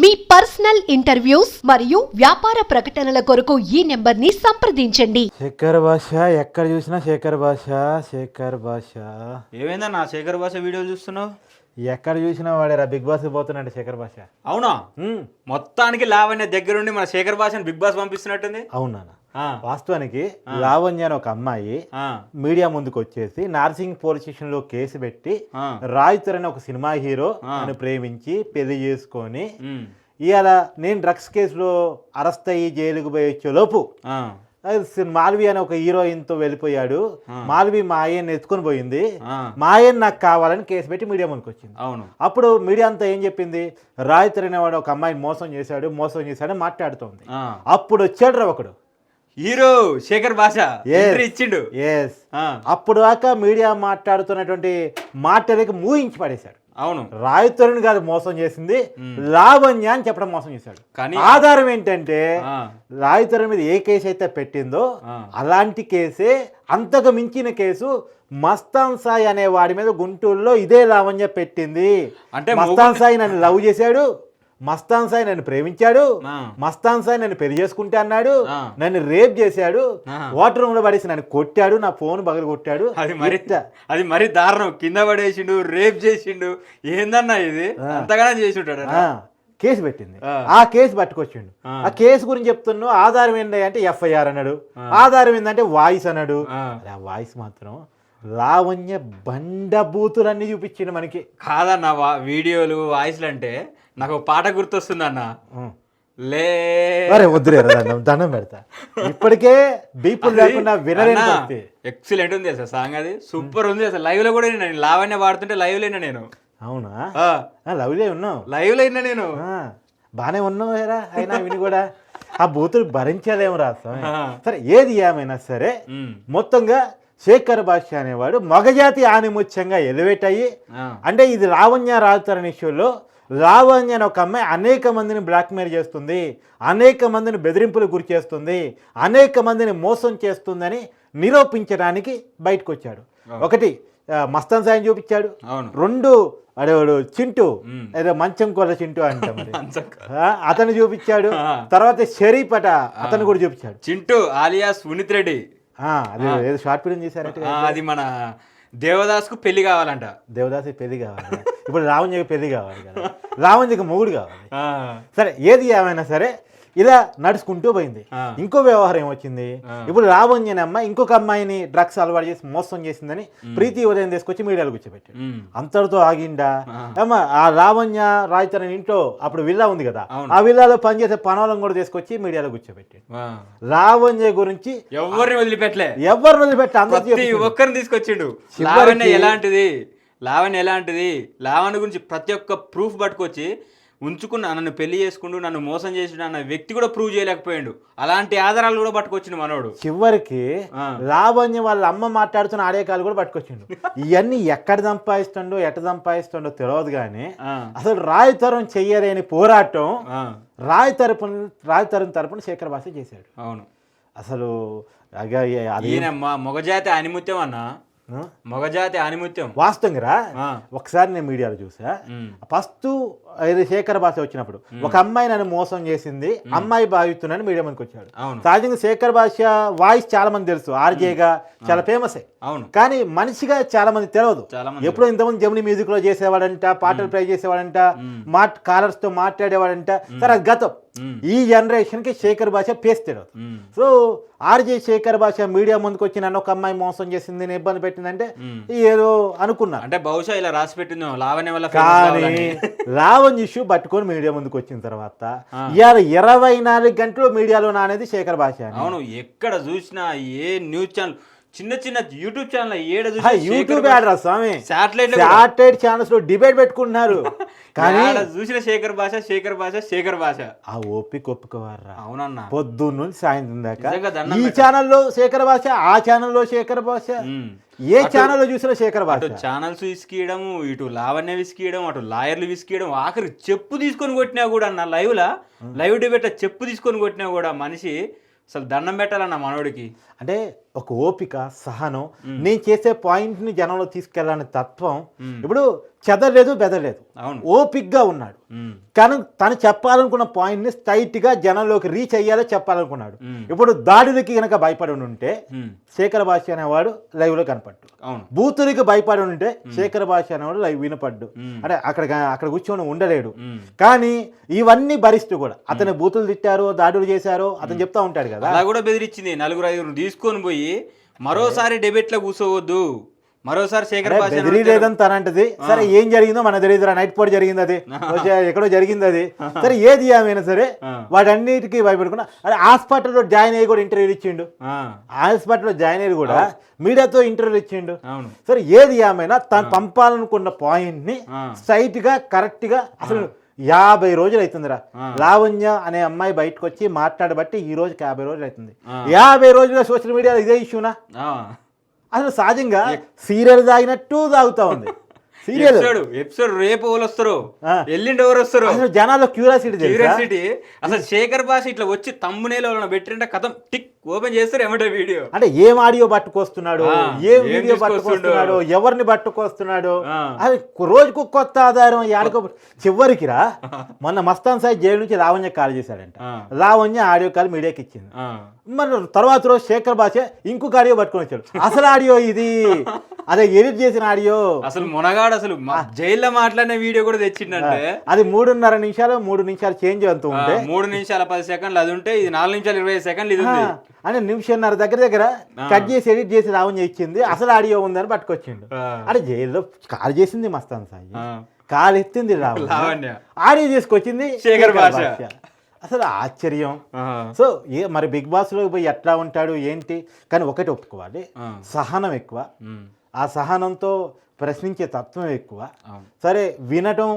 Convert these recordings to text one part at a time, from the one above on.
మీ personal interviews మరియు వ్యాపార ప్రకటనల కొరకు ఈ నెంబర్ని సంప్రదించండి. శేఖర్ భాష ఎక్కడ చూసినా శేఖర్ భాష శేఖర్ భాష. ఏమైందన్నా శేఖర్ భాష వీడియోలు చూస్తున్నావు? ఎక్కడ చూసినా వాడేరా బిగ్ బాస్ పోతున్నాడు శేఖర్ భాష. అవునా? మొత్తానికి లావణ్య దగ్గరుండి మన శేఖర్ భాషను బిగ్ బాస్ పంపిస్తున్నట్టుంది? అవునా వాస్తవానికి లావణ్య అని ఒక అమ్మాయి మీడియా ముందుకు వచ్చేసి నార్సింగ్ పోలీస్ స్టేషన్లో కేసు పెట్టి రాయితర్ అని ఒక సినిమా హీరో. అని ప్రేమించి పెళ్ళి చేసుకొని ఇవాళ నేను డ్రగ్స్ కేసులో అరెస్ట్ అయ్యి జైలుకు పోయి వచ్చే లోపు మాల్వి అనే ఒక హీరోయిన్తో వెళ్ళిపోయాడు మాల్వి మా ఆయన్ని ఎత్తుకొని పోయింది. మా ఆయన నాకు కావాలని కేసు పెట్టి మీడియా ముందుకు వచ్చింది. అవును. అప్పుడు మీడియా అంతా ఏం చెప్పింది? రాయితర్ అనేవాడు ఒక అమ్మాయిని మోసం చేశాడు మోసం చేశాడు మాట్లాడుతోంది. అప్పుడు వచ్చాడు రా ఒకడు హీరో శేఖర్ భాష ఇచ్చిండు. ఎస్ అప్పుడు దాకా మీడియా మాట్లాడుతున్నటువంటి మాటలకి మూయించి పడేశాడు. అవును. రాయితరుని కాదు మోసం చేసింది లావణ్య అని చెప్పడం మోసం చేశాడు. కానీ ఆధారం ఏంటంటే ఆ, రాయితరు మీద ఏ కేసు అయితే పెట్టిందో. అలాంటి కేసే అంతకు మించిన కేసు మస్తాన్ సాయి అనే వాడి మీద గుంటూరులో ఇదే లావణ్య పెట్టింది. అంటే మస్తాన్ సాయి నన్ను లవ్ చేశాడు మస్తాన్ సాయి నన్ను ప్రేమించాడు. మస్తాన్ సాయి నన్ను పెళ్ళి చేసుకుంటా అన్నాడు. నన్ను రేప్ చేశాడు. వాటర్ రూమ్లో పడేసి నన్ను కొట్టాడు. నా ఫోన్ బగలు కొట్టాడు అది మరి. అది మరి దారుణం. కింద పడేసిండు రేప్ చేసిండు. ఏందన్నా ఇది? అంతగానే చేసి ఉంటాడు కేసు పెట్టింది. ఆ. కేసు పట్టుకొచ్చిండు. ఆ. కేసు గురించి చెప్తున్నావు ఆధారం ఏంటి అంటే ఎఫ్ఐఆర్ అన్నాడు. ఆధారం ఏంటంటే వాయిస్ అన్నాడు. ఆ. వాయిస్ మాత్రం లావణ్య బండబూతులన్నీ చూపించిండు మనకి. కాదన్న వీడియోలు వాయిస్లు అంటే నాకు పాట గుర్తొస్తుంది అన్న. లే. దండం పెడతా. ఇప్పటికే బీపులు లేకుండా వినలేని. ఎక్సలెంట్ ఉంది అసలు సాంగ్ అది. సూపర్ ఉంది అసలు. లైవ్లో కూడా నేను. లావణ్య వాడుతుంటే లైవ్లో విన్నా నేను. అవునా? ఆ, ఆ, లవ్లే ఉన్నావు. లైవ్లో నేను. బానే ఉన్నావు ఏరా అయినా విని కూడా. ఆ బూతులు భరించలేము రా స్వామి. ఆ. సరే ఏది ఏమైనా సరే మొత్తంగా శేఖర్ భాష అనేవాడు మగజాతి ఆనిముత్యంగా ఎలివేట్ అయ్యి అంటే ఇది లావణ్య రాజుతారని ఇష్యూలో లావణ్య అనే ఒక అమ్మాయి అనేక మందిని బ్లాక్మెయిల్ చేస్తుంది అనేక మందిని బెదిరింపులు గురి చేస్తుంది అనేక మందిని మోసం చేస్తుందని నిరూపించడానికి బయటకు వచ్చాడు ఒకటి ఆ, మస్తాన్ సాయం చూపించాడు. రెండు అడేవాడు చింటూ. ఏదో మంచం కొల్ల చింటూ అంట మరి. అతను చూపించాడు. తర్వాత షరీఫ్ అట అతను కూడా చూపించాడు. చింటూ ఆలియాస్ ఉనిత్ రెడ్డి. అది ఏదో షార్ట్ ఫిల్మ్ చేశారట అది మన దేవదాస్కు పెళ్ళి కావాలంట. దేవదాసి పెళ్ళి కావాలి. ఇప్పుడు లావణ్యకి పెళ్ళి కావాలి కదా. లావణ్యకి మొగుడు కావాలి. సరే ఏది ఏమైనా సరే ఇలా నడుచుకుంటూ పోయింది. ఇంకో వ్యవహారం ఏమొచ్చింది? ఇప్పుడు లావణ్య అనే అమ్మాయి ఇంకొక అమ్మాయిని డ్రగ్స్ అలవాటు చేసి మోసం చేసిందని ప్రీతి ఉదయం తీసుకొచ్చి మీడియాలో కూర్చోబెట్టాడు. ఉమ్, అంతటితో ఆగిండా? అమ్మ ఆ లావణ్య రాయితరని ఇంట్లో అప్పుడు విల్లా ఉంది కదా. ఆ విల్లాలో పనిచేసే పనోళ్ళం కూడా తీసుకొచ్చి మీడియాలో కూర్చోబెట్టాడు. ఆ. లావణ్య గురించి ఎవరిని వదిలిపెట్టలే. ఎవరిని వదిలిపెట్టి అందరూ ప్రతి ఒక్కరిని తీసుకొచ్చిండు. ఎలాంటిది? లావణ్య ఎలాంటిది? లావణ్య గురించి ప్రతి ఒక్క ప్రూఫ్ పట్టుకొచ్చి ఉంచుకున్న నన్ను పెళ్ళి చేసుకుంటూ నన్ను మోసం చేసిన అన్న వ్యక్తి కూడా ప్రూవ్ చేయలేకపోయాడు. అలాంటి ఆధారాలు కూడా పట్టుకొచ్చిండు మనోడు. చివరికి. లావణ్య వాళ్ళ అమ్మ మాట్లాడుతున్న ఆడేకాలు కూడా పట్టుకొచ్చిండు. ఇవన్నీ ఎక్కడ సంపాదిస్తుండో ఎట సంపాదిస్తుండో తెలియదు కానీ అసలు రాయితరం చెయ్యలేని పోరాటం రాయి తరపున రాయి తరం తరపున శేఖర్ భాష చేశాడు. అవును. అసలు మొగజాతి ఆనిముత్యం అన్న? మొగజాతి ఆనిముత్యం. వాస్తవంగా ఒకసారి నేను మీడియాలో చూసా. ఫస్ట్ ఇది శేఖర్ భాష వచ్చినప్పుడు. ఒక అమ్మాయి నన్ను మోసం చేసింది అమ్మాయి భావిస్తున్నాను మీడియా ముందుకు వచ్చాడు. సహజంగా శేఖర్ భాష వాయిస్ చాలా మంది తెలుసు ఆర్జేగా చాలా ఫేమస్ అవును. కానీ మనిషిగా చాలా మంది తెలియదు ఎప్పుడో ఇంతకుముందు జమిని మ్యూజిక్లో చేసేవాడంట పాటలు ప్లే చేసేవాడంట మాట్ కాలర్స్తో మాట్లాడేవాడంట సరే గతం. ఈ జనరేషన్కి శేఖర్ భాష పేస్ తెలియదు సో ఆర్జే శేఖర్ భాష మీడియా ముందుకు వచ్చి నన్ను ఒక అమ్మాయి మోసం చేసింది నేను ఇబ్బంది పెట్టిందంటే. ఏదో అనుకున్నా. అంటే బహుశా ఇలా రాసి పెట్టిందో లావణ్య వల్ల కానీ కావాలని. లావణ్ ఇష్యూ పట్టుకొని మీడియా ముందుకు వచ్చిన తర్వాత ఇవాళ ఇరవై నాలుగు గంటలు మీడియాలో నానేది శేఖర్ భాష. అవును ఎక్కడ చూసినా ఏ న్యూస్ ఛానల్ చిన్న చిన్న యూట్యూబ్ ఛానల్ ఏడ యూట్యూబ్ స్వామి. శాటిలైట్ శాటిలైట్ ఛానల్స్లో డిబేట్ పెట్టుకుంటున్నారు. కానీ చూసిన శేఖర్ భాష శేఖర్ భాష శేఖర్ భాష. ఆ ఓపిక ఒప్పుకోవారా అవునన్నా. పొద్దున్న నుంచి సాయంత్రం దాకా ఈ ఛానల్లో శేఖర్ భాష ఆ ఛానల్లో శేఖర్ భాష. ఏ ఛానల్లో చూసినా శేఖర్ భాష? ఛానల్స్ విసికియడం ఇటు లావణ్య విసికియడం అటు లాయర్లు విసికియడం ఆఖరి చెప్పు తీసుకొని కొట్టినా కూడా అన్న లైవ్ లా లైవ్ డిబేట్ చెప్పు తీసుకొని కొట్టినా కూడా మనిషి అసలు దండం పెట్టాలన్న మనోడికి. అంటే ఒక ఓపిక సహనం. నేను చేసే పాయింట్ని జనంలో తీసుకెళ్ళాలనే తత్వం. ఇప్పుడు చెదలేదు బెదలేదు ఓపిక్గా ఉన్నాడు. కానీ తను చెప్పాలనుకున్న పాయింట్ని స్ట్రైట్గా జనంలోకి రీచ్ అయ్యేలా చెప్పాలనుకున్నాడు. ఇప్పుడు దాడులకి కనుక భయపడి ఉంటే శేఖర భాష అనేవాడు లైవ్లో కనపడ్డు. బూతులకి భయపడి ఉంటే శేఖర భాష అనేవాడు లైవ్ వినపడ్డు. అంటే అక్కడ అక్కడ కూర్చొని ఉండలేడు. కానీ ఇవన్నీ భరిస్తూ కూడా. అతను బూతులు తిట్టారో దాడులు చేశారో అతను చెప్తా ఉంటాడు కదా. అలా కూడా బెదిరించింది. నలుగురు ఐదుగురు తీసుకొని పోయి మరోసారి డెబేట్లో కూర్చోవద్దు. మరోసారి శేఖర్ లేదని తనంటది. సరే ఏం జరిగిందో మనకు తెలియదు నైట్ పూట జరిగింది అది ఎక్కడో జరిగింది అది సరే ఏది ఏమైనా సరే. వాటన్నిటికీ భయపెడుకున్నా అరే హాస్పిటల్లో జాయిన్ అయ్యి కూడా ఇంటర్వ్యూ ఇచ్చిండు. హాస్పిటల్లో జాయిన్ అయ్యి కూడా మీడియాతో ఇంటర్వ్యూ ఇచ్చిండు. సరే ఏది ఏమైనా తను పంపాలనుకున్న పాయింట్ని ఆ. స్ట్రైట్గా కరెక్ట్గా అసలు యాభై రోజులు అవుతుందిరా. లావణ్య అనే అమ్మాయి బయటకు వచ్చి మాట్లాడబట్టి ఈ రోజుకి యాభై రోజులు అవుతుంది. యాభై రోజులుగా సోషల్ మీడియాలో ఇదే ఇష్యూనా. అసలు సహజంగా సీరియల్ తాగినట్టు తాగుతా ఉంది. సీరియల్. ఎపిసోడ్ రేపు ఎవరు వస్తారు. ఎల్లుండి ఎవరు వస్తారు? అసలు జనాల్లో క్యూరియాసిటీ క్యూరియాసిటీ. అసలు శేఖర్ భాష ఇట్లా వచ్చి తమ్మునేలో పెట్టింటే కథం టిక్ ఓపెన్ చేస్తారు ఏమంటే వీడియో? అంటే ఏం ఆడియో పట్టుకొస్తున్నాడు? ఏం వీడియో. పట్టుకొస్తున్నాడు? ఎవరిని పట్టుకొస్తున్నాడు. అది రోజుకు కొత్త ఆధారం యాడికో చివరికి రా మొన్న మస్తాన్ సాయి జైలు నుంచి లావణ్య కాల్ చేశాడంట. లావణ్య ఆడియో కాల్ మీడియాకి ఇచ్చింది. మరి తర్వాత రోజు శేఖర్ భాష ఇంకొక ఆడియో పట్టుకొని వచ్చాడు. అసలు ఆడియో ఇది? అదే ఎడిట్ చేసిన ఆడియో. అసలు మునగాడు అసలు జైల్లో మాట్లాడిన వీడియో కూడా తెచ్చిండంటే? అది మూడున్నర నిమిషాలు మూడు నిమిషాలు చేంజ్ అవుతూ ఉంటే. మూడు నిమిషాల పది సెకండ్లు అది ఉంటే ఇది నాలుగు నిమిషాలు ఇరవై సెకండ్లు ఇది అని నిమిషన్నర దగ్గర దగ్గర కట్ చేసి ఎడిట్ చేసి లావణ్య ఇచ్చింది అసలు ఆడియో ఉందని పట్టుకొచ్చిండు. అంటే జైల్లో కాల్ చేసింది మస్తాన్ సాయి. కాల్ ఎత్తింది లావణ్య. ఆడియో తీసుకొచ్చింది శేఖర్ భాష. అసలు ఆశ్చర్యం. సో ఏ మరి బిగ్ బాస్లో పోయి ఎట్లా ఉంటాడు ఏంటి? కానీ ఒకటి ఒప్పుకోవాలి. సహనం ఎక్కువ. ఆ సహనంతో ప్రశ్నించే తత్వం ఎక్కువ. సరే వినటం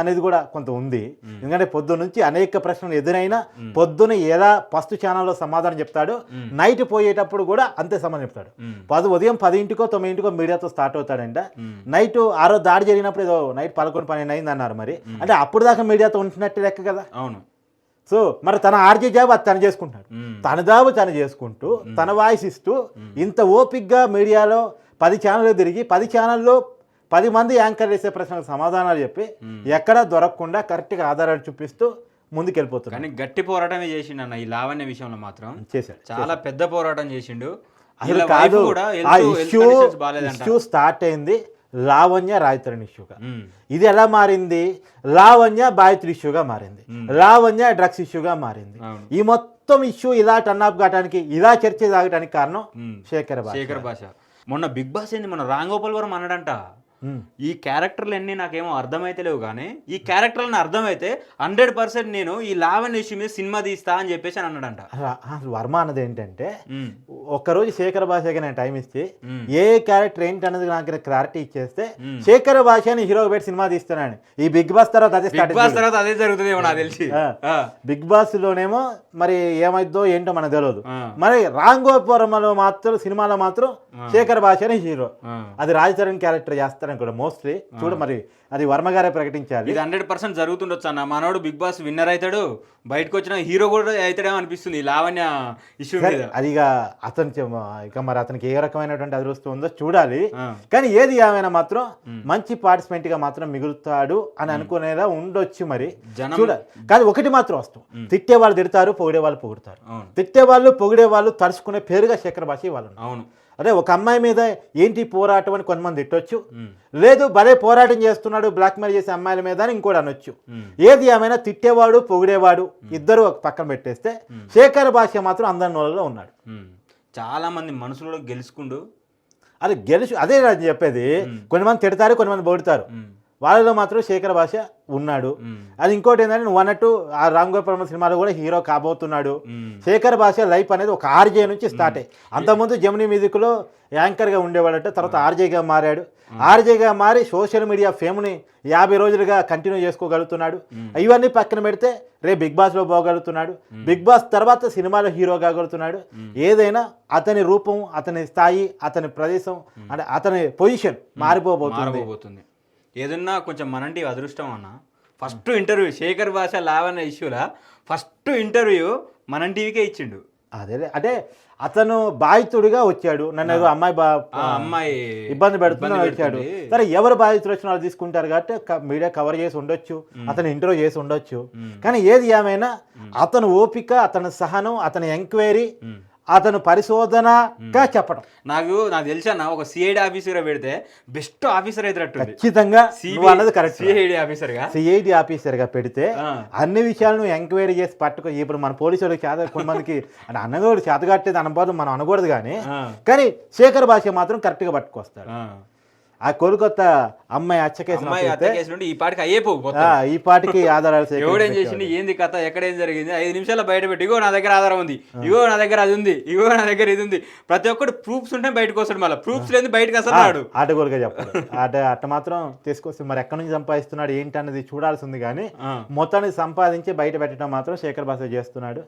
అనేది కూడా కొంత ఉంది. ఎందుకంటే పొద్దున్న నుంచి అనేక ప్రశ్నలు ఎదురైనా పొద్దున ఎలా ఫస్ట్ ఛానల్లో సమాధానం చెప్తాడు నైట్ పోయేటప్పుడు కూడా అంతే సమాధానం చెప్తాడు. పది ఉదయం పదింటికో తొమ్మిదింటికో మీడియాతో స్టార్ట్ అవుతాడంట. నైట్ ఆ రోజు దాడి జరిగినప్పుడు ఏదో నైట్ పదకొండు పన్నెండు అయింది అన్నారు మరి అంటే అప్పుడు దాకా మీడియాతో ఉంటున్నట్టు లెక్క కదా? అవును. సో మరి తన ఆర్జే జాబ్ అది తను చేసుకుంటాడు తన జాబు తను చేసుకుంటూ తన వాయిస్ ఇస్తూ ఇంత ఓపిక్గా మీడియాలో పది ఛానళ్ళు తిరిగి పది ఛానల్లో పది మంది యాంకర్ వేసే ప్రశ్నలకు సమాధానాలు చెప్పి ఎక్కడా దొరకకుండా కరెక్ట్గా ఆధారాలు చూపిస్తూ ముందుకెళ్ళిపోతున్నాడు. కానీ గట్టి పోరాటమే చేసిండు అన్న ఈ లావణ్య విషయంలో మాత్రం. చేశాడు చాలా పెద్ద పోరాటం చేసిండు. అసలు కాదు ఆ ఇష్యూ ఇష్యూ స్టార్ట్ అయింది లావణ్య రాయతరణ్ ఇష్యూగా. ఇది ఎలా మారింది? లావణ్య బాధితుల ఇష్యూగా మారింది. లావణ్య డ్రగ్స్ ఇష్యూగా మారింది. ఈ మొత్తం ఇష్యూ ఇలా టర్న్అప్ కావడానికి ఇలా చర్చ సాగడానికి కారణం. శేఖర్ భాష. శేఖర్ భాష. మొన్న బిగ్ బాస్ ఏంది? మన రామ్ గోపాల్ వరం అన్నాడంట. ఉమ్. ఈ క్యారెక్టర్లు అన్నీ నాకేమో అర్థమైతలేవు కానీ ఈ క్యారెక్టర్లను అర్థమైతే హండ్రెడ్ పర్సెంట్ నేను ఈ లావణ్య ఇష్యూ మీద సినిమా తీస్తా అని చెప్పేసి అని అన్నాడంట. వర్మ అన్నది ఏంటంటే ఒక్కరోజు శేఖర్ భాషకి నేను టైం ఇచ్చి ఉమ్. ఏ క్యారెక్టర్ ఏంటి అన్నది నాకు క్లారిటీ ఇచ్చేస్తే. శేఖర్ భాషని హీరో పెట్టి సినిమా తీస్తున్నాను ఈ బిగ్ బాస్ తర్వాత అదే బిగ్ బాస్ తర్వాత అదే జరుగుతుందేమో నాకు తెలిసి. బిగ్ బాస్ లోనేమో మరి ఏమైద్దో ఏంటో మనకు తెలియదు. మరి రాంగోపురంలో మాత్రం సినిమాలో మాత్రం శేఖర్ భాషనే హీరో. అది రాజచరణ్ క్యారెక్టర్ చేస్తారని కూడా మోస్ట్లీ. చూడు మరి అది వర్మ గారే ప్రకటించాలి. ఇది హండ్రెడ్ పర్సెంట్ జరుగుతుండొచ్చు అన్న. మనోడు బిగ్ బాస్ విన్నర్ అవుతాడు బయటకు వచ్చిన హీరో కూడా అవుతాడేమో అనిపిస్తుంది లావణ్య ఇష్యూ అది ఇక అతను ఇక మరి అతనికి ఏ రకమైనటువంటి అదృష్టం ఉందో చూడాలి. కానీ ఏది ఏమైనా మాత్రం మంచి పార్టిసిపెంట్గా మాత్రం మిగులుతాడు అని అనుకునేలా ఉండొచ్చు మరి. జనం- చూడ కానీ ఒకటి మాత్రం వస్తాం. తిట్టే వాళ్ళు తిడతారు పొగిడే వాళ్ళు పొగుడతారు. తిట్టే వాళ్ళు పొగిడే వాళ్ళు తలుచుకునే పేరుగా శేఖర్ భాష వాళ్ళు అవును. అదే ఒక అమ్మాయి మీద ఏంటి పోరాటం అని కొంతమంది తిట్టొచ్చు. లేదు భలే పోరాటం చేస్తున్నాడు బ్లాక్మెయిల్ చేసే అమ్మాయిల మీద అని ఇంకోటి అనొచ్చు. ఏది ఏమైనా తిట్టేవాడు పొగిడేవాడు ఇద్దరు ఒక పక్కన పెట్టేస్తే శేఖర్ భాష మాత్రం అందరి నోళ్ళలో ఉన్నాడు. ఉమ్. చాలా మంది మనుషులు గెలుచుకుండు అది గెలుచు అదే నేను చెప్పేది. కొంతమంది తిడతారు కొంతమంది పొగుడుతారు. వాళ్ళలో మాత్రం శేఖర్ భాష ఉన్నాడు. అది ఇంకోటి ఏంటంటే నువ్వు అన్నట్టు ఆ రామ్ గోపాల్ సినిమాలో కూడా హీరో కాబోతున్నాడు. శేఖర్ భాష లైఫ్ అనేది ఒక ఆర్జే నుంచి స్టార్ట్ అయ్యి అంతకుముందు జమినీ మ్యూజిక్లో యాంకర్గా ఉండేవాడట తర్వాత ఆర్జేగా మారాడు. ఆర్జేగా మారి సోషల్ మీడియా ఫేమ్ని యాభై రోజులుగా కంటిన్యూ చేసుకోగలుగుతున్నాడు. ఇవన్నీ పక్కన పెడితే రేపు బిగ్ బాస్లో పోగలుగుతున్నాడు. బిగ్ బాస్ తర్వాత సినిమాలో హీరో కాగలుగుతున్నాడు. ఏదైనా అతని రూపం అతని స్థాయి అతని ప్రదేశం అంటే అతని పొజిషన్ మారిపోబోతుంది. ఏదన్నా కొంచెం మనంటి అదృష్టం అన్న. ఫస్ట్ ఇంటర్వ్యూ శేఖర్ భాష లావణ్య ఇష్యూలా ఫస్ట్ ఇంటర్వ్యూ మనం టీవీకే ఇచ్చిండు. అదే అంటే అతను బాధితుడిగా వచ్చాడు. నన్ను ఏదో అమ్మాయి బా అమ్మాయి ఇబ్బంది పెడుతున్నా వచ్చాడు. సరే ఎవరు బాధితులు వచ్చిన వాళ్ళు తీసుకుంటారు కాబట్టి మీడియా కవర్ చేసి ఉండొచ్చు. అతను ఇంటర్వ్యూ చేసి ఉండొచ్చు. కానీ ఏది ఏమైనా అతను ఓపిక అతని సహనం అతని ఎంక్వైరీ. అతను పరిశోధనగా చెప్పడం. నాకు నాకు తెలిసన్న ఒక సిఐడి ఆఫీసర్ పెడితే బెస్ట్ ఆఫీసర్ అయితే ఖచ్చితంగా అన్నది కరెక్ట్ సిఐడి ఆఫీసర్గా? సిఐడి ఆఫీసర్గా పెడితే. అన్ని విషయాలు నువ్వు ఎంక్వైరీ చేసి పట్టుకో. ఇప్పుడు మన పోలీసులకు చేత కొంతమందికి అంటే అన్నగోడు చేతగట్టేది అనబోదు మనం అనకూడదు కానీ. కానీ శేఖర్ భాష మాత్రం కరెక్ట్గా పట్టుకొస్తాడు. ఆ. కోలుకొత్త అమ్మాయి అచ్చకేసిన అమ్మాయి అత్త కేసు నుండి ఈ పాటికి అయ్యేపోవు మొత్తం. ఈ పాటికి ఆధారాలు ఎవడేం. చేసింది ఏంది కథ? ఎక్కడ ఏం జరిగింది? ఐదు నిమిషాల్లో బయట పెట్టి. ఇగో నా దగ్గర ఆధారం ఉంది. ఇగో నా దగ్గర అది ఉంది. ఇగో నా దగ్గర ఇది ఉంది. ప్రతి ఒక్కటి ప్రూఫ్స్ ఉంటే బయటకు వస్తాడు మళ్ళీ. ప్రూఫ్స్ లేదు బయటకు అసలు రాడు. ఆటగోలుగా చెప్పాడు అట అట్ట మాత్రం తీసుకొస్తే మరి ఎక్కడి నుంచి సంపాదిస్తున్నాడు ఏంటి అన్నది చూడాల్సింది కానీ ఆ. మొత్తానికి సంపాదించి బయట పెట్టడం మాత్రం శేఖర్ భాష చేస్తున్నాడు.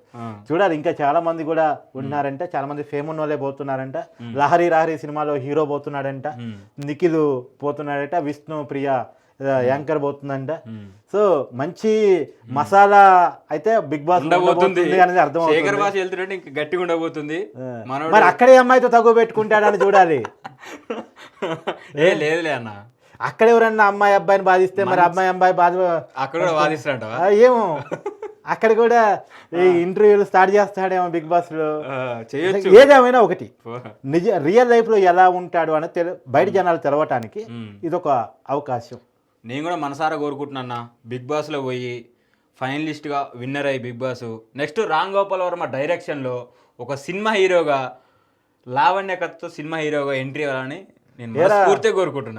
చూడాలి ఇంకా చాలా మంది కూడా ఉన్నారంట. చాలా మంది ఫేమ్ ఉన్న వాళ్ళే పోతున్నారంట లహరి లహరి సినిమాలో హీరో పోతున్నాడంట. నిఖిల్ పోతున్నాడట విష్ణు ప్రియ ఆ, యాంకర్ పోతుందంట. సో మంచి మసాలా అయితే బిగ్ బాస్ ఉండబోతుంది. అనేది అర్థం శేఖర్ ఇంకా గట్టిగా ఉండబోతుంది. మరి అక్కడే అమ్మాయితో తగ్గు పెట్టుకుంటాడని చూడాలి. ఏ లేదులే అన్న. అక్కడ ఎవరన్నా అమ్మాయి అబ్బాయిని బాధిస్తే మరి అమ్మాయి అబ్బాయి బాధ అక్కడ ఏమో. అక్కడ కూడా ఈ ఇంటర్వ్యూలు స్టార్ట్ చేస్తాడేమో బిగ్ బాస్లో. ఏదేమైనా ఒకటి. నిజ రియల్ లైఫ్లో ఎలా ఉంటాడు అని తెల బయట జనాలు తెలవటానికి ఇదొక అవకాశం. నేను కూడా మనసారా కోరుకుంటున్నా బిగ్ బాస్లో పోయి ఫైనలిస్ట్గా విన్నర్ అయ్యి big boss. Next Ram Gopal Varma డైరెక్షన్లో ఒక సినిమా హీరోగా లావణ్య కథతో సినిమా హీరోగా ఎంట్రీ అవ్వాలని నేను. మనస్ఫూర్తిగా కోరుకుంటున్నాను